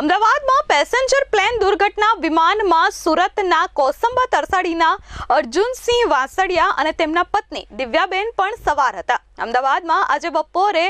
અમદાવાદમાં passenger plane દુર્ઘટના વિમાનમાં સુરતના કોસંબા તરસાડીના અર્જુનસિંહ વાસડિયા અને તેમના પત્ની દિવ્યાબેન પણ સવાર હતા. અમદાવાદમાં આજે બપોરે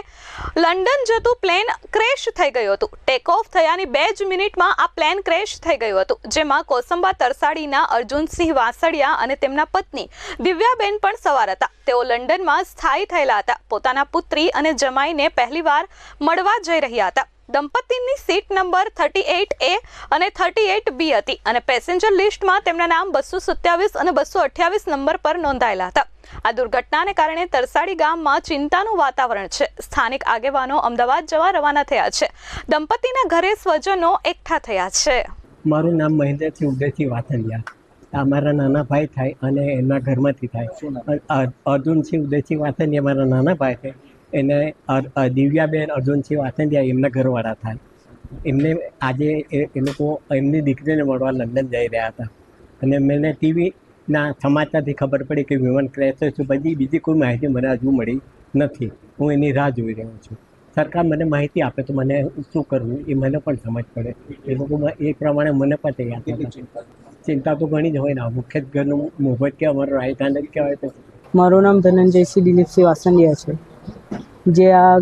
લંડન જતું પ્લેન ક્રેશ થઈ ગયું હતું. ટેક ઓફ થયાની બે જ મિનિટમાં આ પ્લેન ક્રેશ થઈ ગયું હતું, જેમાં કોસંબા તરસાડીના અર્જુનસિંહ વાસડિયા અને તેમના પત્ની દિવ્યાબેન પણ સવાર હતા. તેઓ લંડનમાં સ્થાયી થયેલા હતા. પોતાના પુત્રી અને જમાઈને પહેલીવાર મળવા જઈ રહ્યા હતા. દંપતીની seat number thirty eight A અને થર્ટી એઇટ બી હતી અને પેસેન્જર લિસ્ટમાં તેમના નામ બસો સત્યાવીસ અને બસો અઠ્યાવીસ નંબર પર નોંધાયેલા હતા. આ દુર્ઘટનાને કારણે તરસાડી ગામમાં ચિંતાનું વાતાવરણ છે. સ્થાનિક આગેવાનો અમદાવાદ જવા રવાના થયા છે. દંપતીના ઘરે સ્વજનો એકઠા થયા છે. મારું નામ મહેન્દ્રસિંહ ઉદયસિંહ વાથલિયા. અમારા મારા નાના ભાઈ થાય અને એમના ઘરમાંથી થાય. અર્જુનસિંહ ઉદયસિંહ વાથલિયા મારા નાના ભાઈ છે. એને દિવ્યાબેન, અર્જુનસિંહ વાસંદિયા એમના ઘરવાળા થાય એમને આજે એ લોકો, એમની દીકરીને મળવા લંડન જઈ રહ્યા હતા. અને મને ટીવીના સમાચારથી ખબર પડી કે વિમાન ક્રેશ થયું છે. બધી બીજી કોઈ માહિતી મને હજુ મળી નથી. હું એની રાહ જોઈ રહ્યો છું. સરકાર મને માહિતી આપે તો મને શું કરવું એ મને પણ સમજ પડે. એ લોકો એ પ્રમાણે મને પણ તૈયાર ચિંતા તો ઘણી જ હોય ને. મુખ્ય ઘરનું મોભત કે અમારું હેન્ડ જ કહેવાય મારું નામ ધનંજયસિંહ દિલીપસિંહ વાસંડિયા છે. જે આ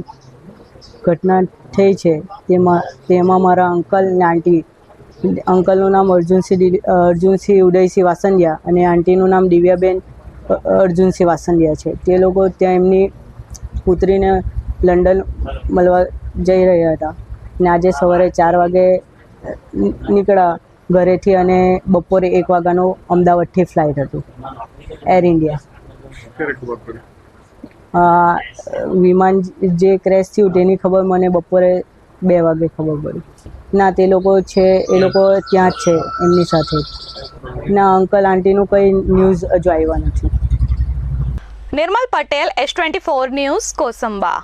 ઘટના થઈ છે, તેમાં તેમાં મારા અંકલ ને આંટી. અંકલનું નામ અર્જુનસિંહ અર્જુનસિંહ ઉદયસિંહ વાસંદિયા અને આંટીનું નામ દિવ્યાબેન અર્જુનસિંહ વાસંદિયા છે. તે લોકો ત્યાં એમની પુત્રીને લંડન મળવા જઈ રહ્યા હતા ને આજે સવારે ચાર વાગે નીકળ્યા ઘરેથી અને બપોરે એક વાગ્યાનું અમદાવાદથી ફ્લાઇટ હતું. એર ઇન્ડિયા ક્યારે ખબર પડી અ, વિમાન જે ક્રેશ થયું તેની ખબર મને બપોરે બે વાગે ખબર પડી. ના, તે લોકો છે, એ લોકો ત્યાં જ છે, એમની સાથે. ના અંકલ આંટીનું કંઈ ન્યૂઝ હજુ આવ્યા નથી. Nirmal Patel S twenty four news, Kosamba.